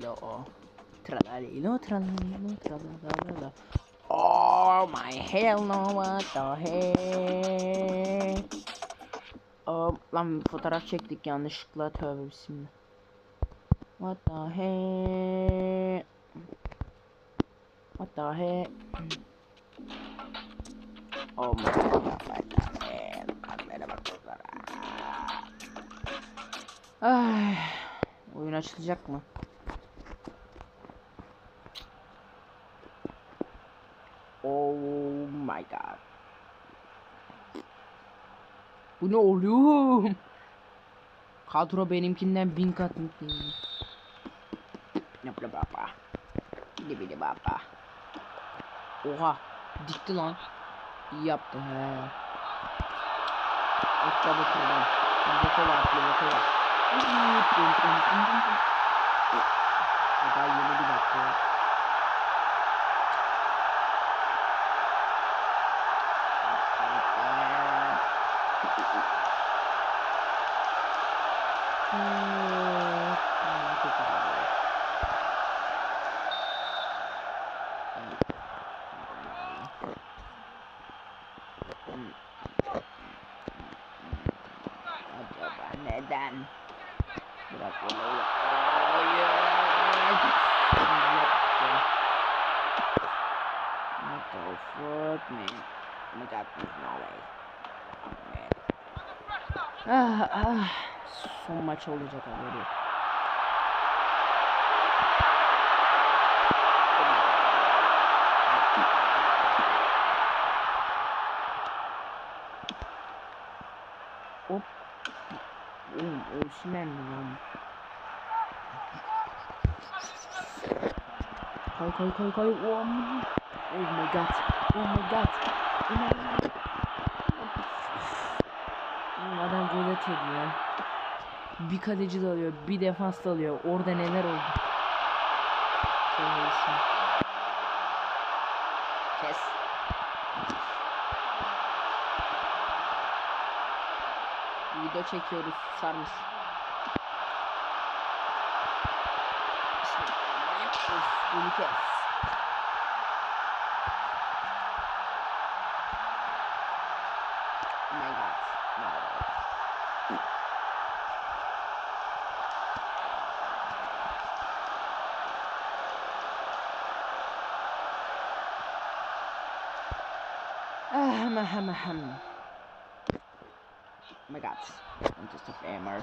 Tralalilo. Tralalilo, tralalilo, tralalala. Oh my hell no what the heck. Oh, lan fotoğraf çektik yanlışlıkla tövbe bismillah. What the heck? What the heck? Oh my god, what the heck? Kamera bak. Ay, oyun açılacak mı? Oh my god. Bu ne oluyor? Kadro benimkinden bin kat mutluyum. Bla bla. Bili bili bla. Oha. Dikti lan. İyi yaptı he. Okta bakıyorum. Loko var. Loko var. Bırak onu. Hayır. Yaptı. What the fuck man? Oh my god, there's no way. Oh man. Ah, ah. Son maç olacak haberi. yok. Hop. Lan? Kay kay kay kay. Oh my oh my god. Oh my god. Oh my god. Adam gol atıyordu ya. Bir kaleci de alıyor, bir defans da alıyor. Orada neler oldu? Kes. Video çekiyoruz, susar mısın? Of, bunu. Oh my god. No. Ahem, ahem, ahem. Oh my god. I'm just a famer.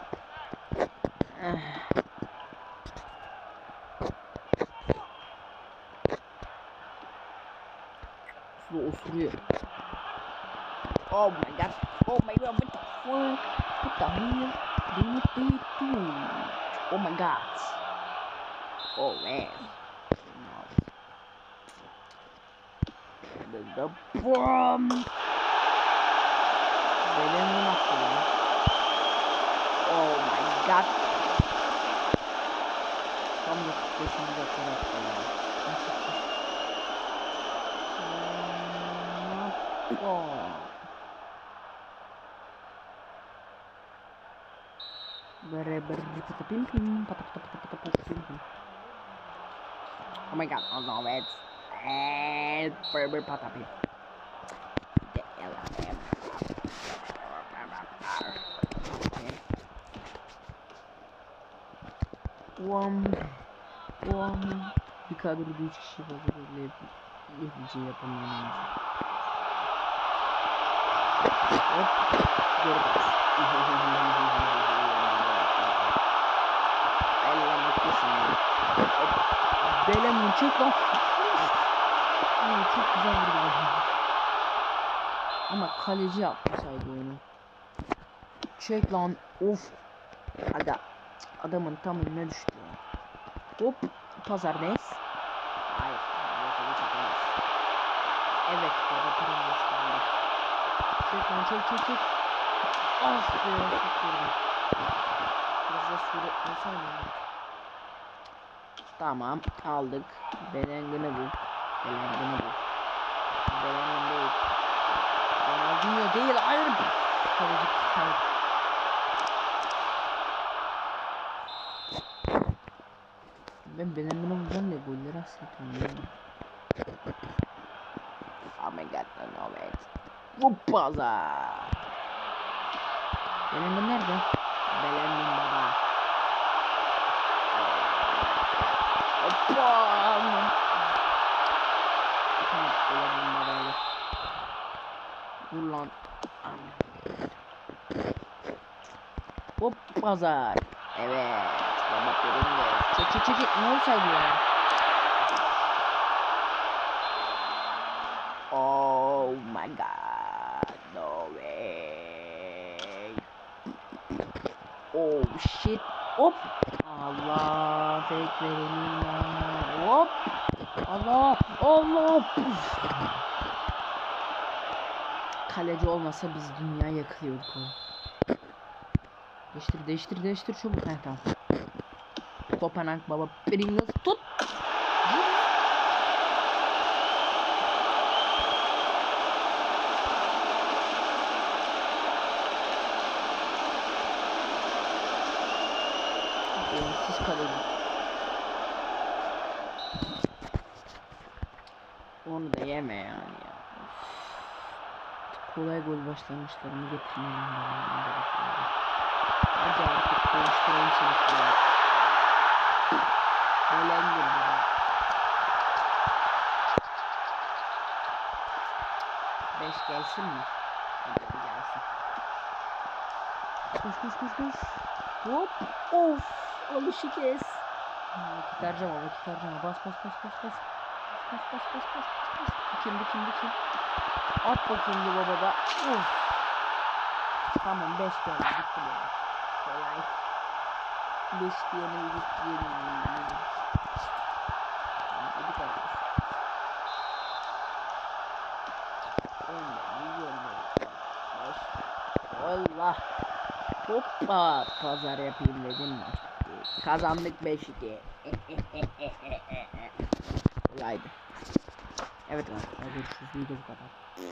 osuruyor. Oh my god. Oh my god. What the fuck? What the hell? What they do? Oh my god. Oh man. The, the bomb. Attı ya? Oh my god. Pim pim. Oh my god, oh no, it's eh bere bere pata pim. The hell out of Okay. One, one. Bir kadroda üç kişi var böyle bir şey yapamıyorum. Hop. Elle mutlusun ya. Hop. Bele çek lan. Çok güzel vurdu. Ama kaleci yapmasaydı onu. Çek lan. Of. Aga. Adamın tam önüne düştü. Hop. Pazardayız. Hayır. Evet. Baba Pringles geldi. Çek lan çek çek çek. Ah be. Vurdum. Biraz da suretmesene. Tamam. Aldık. Belengini bu. Belengini bu. Belengini değil. Ronaldinho değil. Hayır. Kaleci kaleci. Ben Belengini vuracağım diye golleri asıyorum. Oh my god, I know it. Vuppaza. Belengin nerede? Belengin baba. Hoppa. Belengin babayla. Dur lan. Hop pazar. Evet. Baba Pringles. Çek çek çek. çek. Ne olsaydı ya? Oh my god. No way. Oh shit. Hop. Allah. Verelim ya. Hop. Allah. Allah. Puf. Kaleci olmasa biz dünya yakıyorduk oğlum. Değiştir değiştir değiştir çabuk. Heh tamam. Kopenhag baba Pringles tut. Siz kaleci. Onu da yeme yani ya. Kolay gol başlangıçlarını getirmeyelim. Hadi artık konuşturayım seni ya. Beş gelsin mi? Hadi gelsin. Koş koş koş koş. Hop. Of. Alışı kes. Vakit harcama vakit harcama. Bas bas bas bas bas. Bas bas bas bas bas. Dikim dikim dikim. At bakayım bir baba da. Of. Tamam 5 geldi bitti böyle. Kolay. 5 diyene gitti diyelim. Dedik arkadaşlar. Allah. Hoppa pazar yapayım dedim? Kazandık 5-2. Kolaydı. Evet arkadaşlar görüşürüz. Video bu kadar.